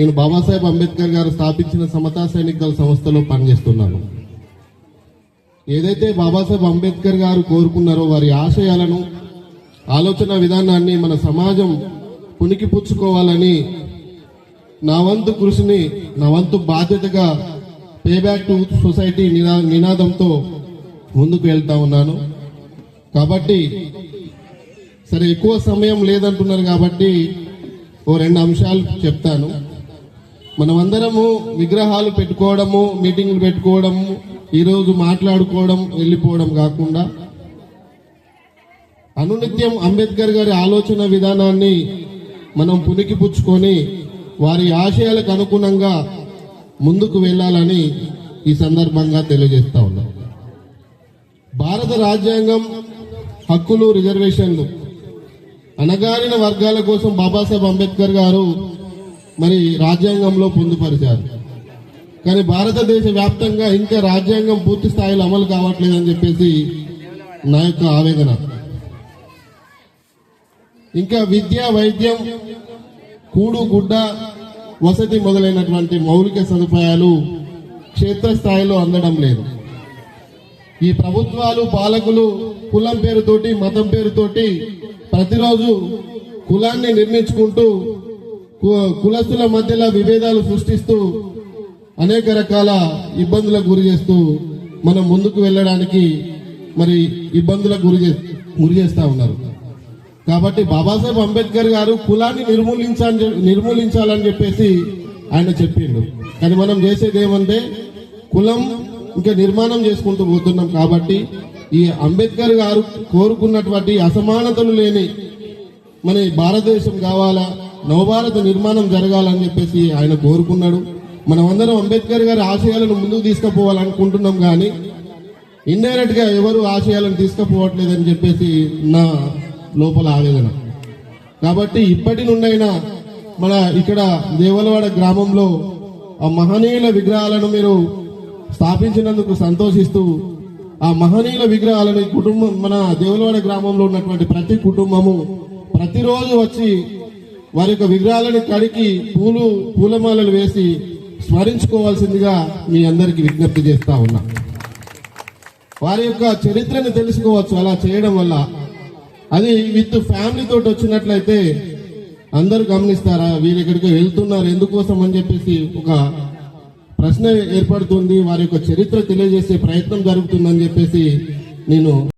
నేను బాబాసాహెబ్ అంబేద్కర్ గారు స్థాపించిన సమతా సైనిక దళ సంస్థలో పనిచేస్తున్నాను. ఏదైతే బాబాసాహెబ్ అంబేద్కర్ గారు కోరుకున్నారో వారి ఆశయాలను ఆలోచన విధానాన్ని మన సమాజం పునికి పుచ్చుకోవాలని నా వంతు కృషిని నా వంతు బాధ్యతగా పే బ్యాక్ టు సొసైటీ నినా నినాదంతో ముందుకు వెళ్తా ఉన్నాను. కాబట్టి సరే ఎక్కువ సమయం లేదంటున్నారు కాబట్టి ఓ రెండు అంశాలు చెప్తాను. మనమందరము విగ్రహాలు పెట్టుకోవడము మీటింగ్లు పెట్టుకోవడము ఈరోజు మాట్లాడుకోవడం వెళ్ళిపోవడం కాకుండా అనునిత్యం అంబేద్కర్ గారి ఆలోచన విధానాన్ని మనం పునికి పుచ్చుకొని వారి ఆశయాలకు అనుగుణంగా ముందుకు వెళ్ళాలని ఈ సందర్భంగా తెలియజేస్తా ఉన్నాం. భారత రాజ్యాంగం హక్కులు రిజర్వేషన్లు అణగారిన వర్గాల కోసం బాబాసాహెబ్ అంబేద్కర్ గారు మరి రాజ్యాంగంలో పొందుపరిచారు. కానీ భారతదేశ వ్యాప్తంగా ఇంకా రాజ్యాంగం పూర్తి స్థాయిలో అమలు కావట్లేదని చెప్పేసి నా యొక్క ఆవేదన. ఇంకా విద్య వైద్యం కూడు గుడ్డ వసతి మొదలైనటువంటి మౌలిక సదుపాయాలు క్షేత్రస్థాయిలో అందడం లేదు. ఈ ప్రభుత్వాలు పాలకులు కులం పేరుతోటి మతం పేరుతోటి ప్రతిరోజు కులాన్ని నిర్మించుకుంటూ కులస్తుల మధ్యలో విభేదాలు సృష్టిస్తూ అనేక రకాల ఇబ్బందులకు గురి చేస్తూ మనం ముందుకు వెళ్ళడానికి మరి ఇబ్బందులకు గురి చే- గురి చేస్తూ ఉన్నారు. కాబట్టి బాబాసాహెబ్ అంబేద్కర్ గారు కులాన్ని నిర్మూలించాలని నిర్మూలించాలని చెప్పేసి ఆయన చెప్పిండు. కానీ మనం చేసేది ఏమంటే కులం ఇంకా నిర్మాణం చేసుకుంటూ పోతున్నాం కాబట్టి ఈ అంబేద్కర్ గారు కోరుకున్నటువంటి అసమానతలు లేని మన భారతదేశం కావాలా? నవభారత నిర్మాణం జరగాలని చెప్పేసి ఆయన కోరుకున్నాడు. మనమందరం అంబేద్కర్ గారి ఆశయాలను ముందుకు తీసుకుపోవాలనుకుంటున్నాం కానీ ఇండైరెక్ట్గా ఎవరు ఆశయాలను తీసుకుపోవట్లేదని చెప్పేసి నా లోపల ఆవేదన. కాబట్టి ఇప్పటి నుండైనా మన ఇక్కడ దేవలవాడ గ్రామంలో ఆ మహనీయుల విగ్రహాలను మీరు స్థాపించినందుకు సంతోషిస్తూ ఆ మహనీయుల విగ్రహాలను కుటుంబం మన దేవులవాడ గ్రామంలో ఉన్నటువంటి ప్రతి కుటుంబము ప్రతిరోజు వచ్చి వారి యొక్క విగ్రహాలను కడిగి పూలు పూలమాలలు వేసి స్మరించుకోవాల్సిందిగా మీ అందరికీ విజ్ఞప్తి చేస్తా ఉన్నా. వారి యొక్క చరిత్రను తెలుసుకోవచ్చు. అలా చేయడం వల్ల అది విత్ ఫ్యామిలీ తోటి వచ్చినట్లయితే అందరూ గమనిస్తారా? వీరు ఎక్కడికి వెళ్తున్నారు ఎందుకోసం అని చెప్పేసి ఒక ప్రశ్న ఏర్పడుతుంది. వారి యొక్క చరిత్ర తెలియజేసే ప్రయత్నం జరుగుతుందని చెప్పేసి నేను